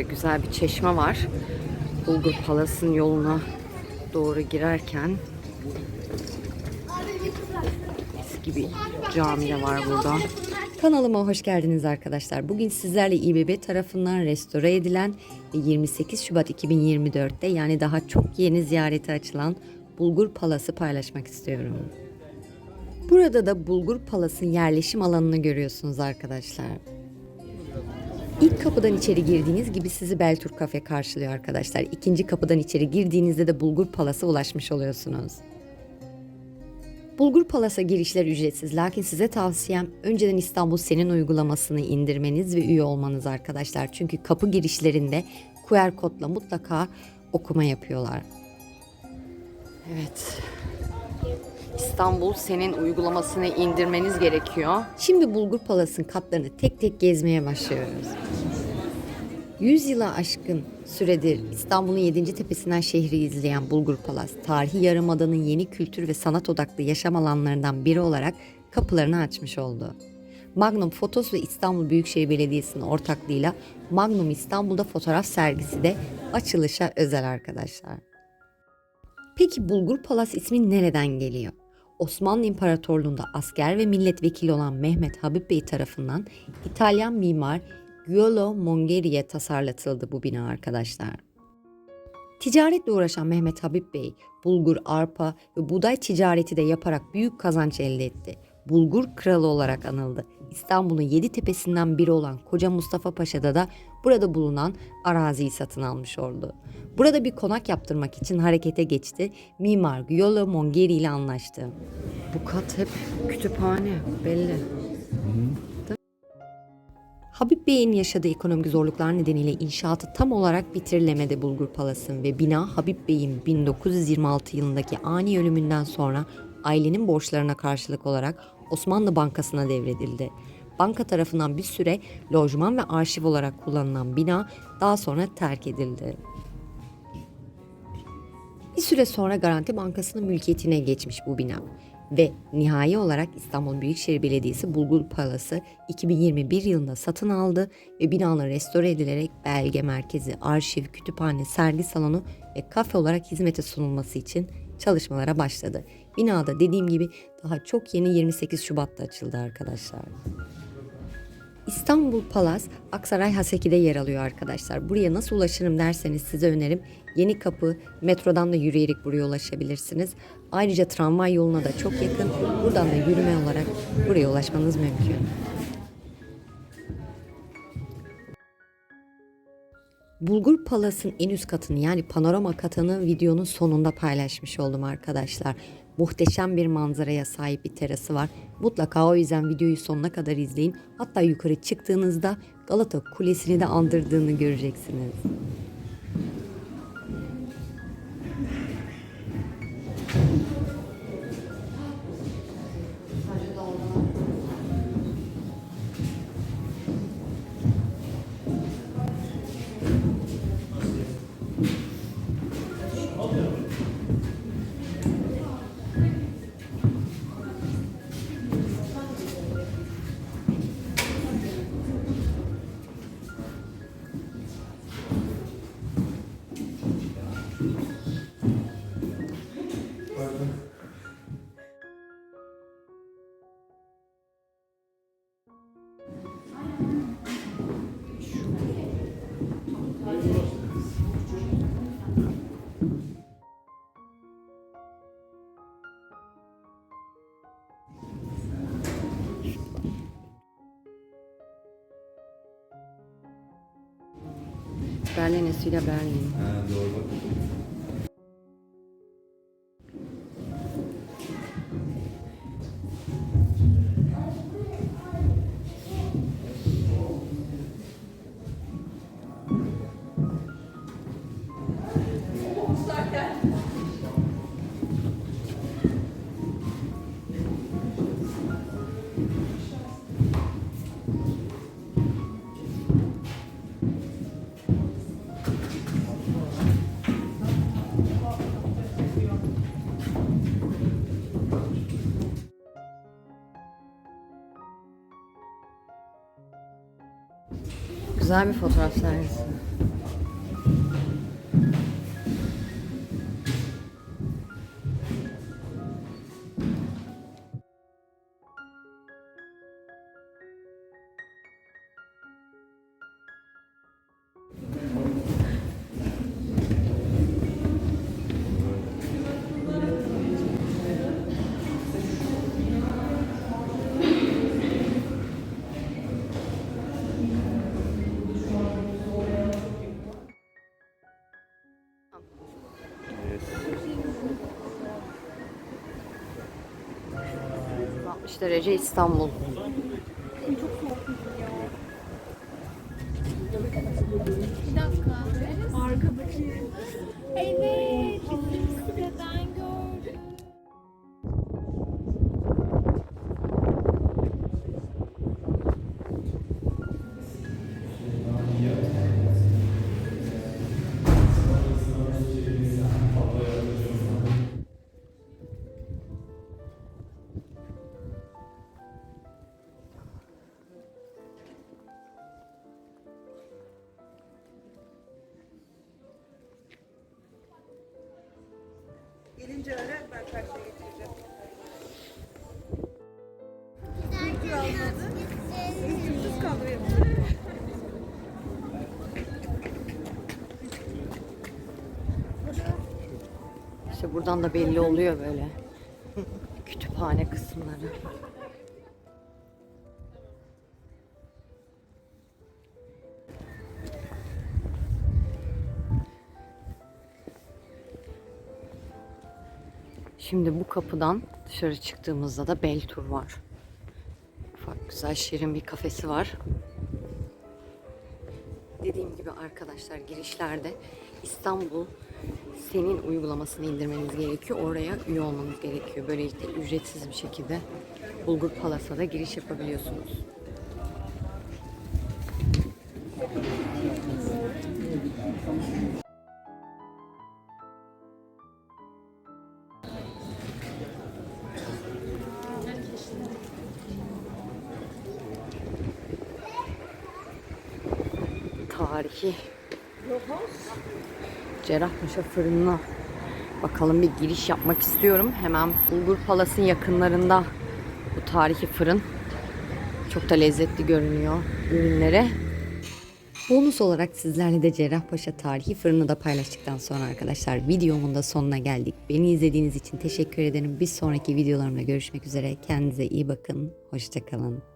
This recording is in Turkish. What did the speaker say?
Böyle güzel bir çeşme var. Bulgur Palas'ın yoluna doğru girerken eski bir cami de var burada. Kanalıma hoş geldiniz arkadaşlar. Bugün sizlerle İBB tarafından restore edilen ve 28 Şubat 2024'te yani daha çok yeni ziyarete açılan Bulgur Palas'ı paylaşmak istiyorum. Burada da Bulgur Palas'ın yerleşim alanını görüyorsunuz arkadaşlar. İlk kapıdan içeri girdiğiniz gibi sizi Beltur Kafe karşılıyor arkadaşlar. İkinci kapıdan içeri girdiğinizde de Bulgur Palas'a ulaşmış oluyorsunuz. Bulgur Palas'a girişler ücretsiz lakin size tavsiyem önceden İstanbul Senin uygulamasını indirmeniz ve üye olmanız arkadaşlar. Çünkü kapı girişlerinde QR kodla mutlaka okuma yapıyorlar. Evet. İstanbul Senin uygulamasını indirmeniz gerekiyor. Şimdi Bulgur Palas'ın katlarını tek tek gezmeye başlıyoruz. 100 yıla aşkın süredir İstanbul'un 7. tepesinden şehri izleyen Bulgur Palas, tarihi yarımadanın yeni kültür ve sanat odaklı yaşam alanlarından biri olarak kapılarını açmış oldu. Magnum Fotos ve İstanbul Büyükşehir Belediyesi'nin ortaklığıyla Magnum İstanbul'da fotoğraf sergisi de açılışa özel arkadaşlar. Peki Bulgur Palas ismi nereden geliyor? Osmanlı İmparatorluğu'nda asker ve milletvekili olan Mehmet Habib Bey tarafından İtalyan mimar Giulio Mongeri'ye tasarlatıldı bu bina arkadaşlar. Ticaretle uğraşan Mehmet Habib Bey, bulgur, arpa ve buğday ticareti de yaparak büyük kazanç elde etti. Bulgur kralı olarak anıldı. İstanbul'un yedi tepesinden biri olan Koca Mustafa Paşa'da da burada bulunan araziyi satın almış oldu. Burada bir konak yaptırmak için harekete geçti. Mimar Giulio Mongeri ile anlaştı. Bu kat hep kütüphane belli. Habib Bey'in yaşadığı ekonomik zorluklar nedeniyle inşaatı tam olarak bitirilemedi Bulgur Palas'ın ve bina Habib Bey'in 1926 yılındaki ani ölümünden sonra ailenin borçlarına karşılık olarak Osmanlı Bankası'na devredildi. Banka tarafından bir süre lojman ve arşiv olarak kullanılan bina daha sonra terk edildi. Bir süre sonra Garanti Bankası'nın mülkiyetine geçmiş bu bina ve nihai olarak İstanbul Büyükşehir Belediyesi Bulgur Palas'ı 2021 yılında satın aldı ve binanın restore edilerek belge merkezi, arşiv, kütüphane, sergi salonu ve kafe olarak hizmete sunulması için çalışmalara başladı. Binada dediğim gibi daha çok yeni 28 Şubat'ta açıldı arkadaşlar. İstanbul Palas Aksaray Haseki'de yer alıyor arkadaşlar. Buraya nasıl ulaşırım derseniz size önerim. Yeni Kapı metrodan da yürüyerek buraya ulaşabilirsiniz. Ayrıca tramvay yoluna da çok yakın. Buradan da yürüme olarak buraya ulaşmanız mümkün. Bulgur Palas'ın en üst katını yani panorama katını videonun sonunda paylaşmış oldum arkadaşlar. Muhteşem bir manzaraya sahip bir terası var. Mutlaka o yüzden videoyu sonuna kadar izleyin. Hatta yukarı çıktığınızda Galata Kulesi'ni de andırdığını göreceksiniz. Antalya'ya Nesli'yle ben yiyeyim. Ha, doğru. Güzel bir fotoğraf sergisi. Derece İstanbul? Bir dakika. Arkadaki. Evet. Gelince öyle ben karşıya getireceğim. Düz kaldı benim. İşte buradan da belli oluyor böyle. Kütüphane kısımları. Şimdi bu kapıdan dışarı çıktığımızda da Beltur var. Ufak güzel şirin bir kafesi var. Dediğim gibi arkadaşlar girişlerde İstanbul senin uygulamasını indirmeniz gerekiyor. Oraya üye olmanız gerekiyor. Böylelikle ücretsiz bir şekilde Bulgur Palas'a da giriş yapabiliyorsunuz. Tarihi Cerrahpaşa fırınına bakalım bir giriş yapmak istiyorum. Hemen Bulgur Palas'ın yakınlarında bu tarihi fırın. Çok da lezzetli görünüyor ürünleri. Bonus olarak sizlerle de Cerrahpaşa tarihi fırını da paylaştıktan sonra arkadaşlar videomun da sonuna geldik. Beni izlediğiniz için teşekkür ederim. Bir sonraki videolarımda görüşmek üzere. Kendinize iyi bakın. Hoşçakalın.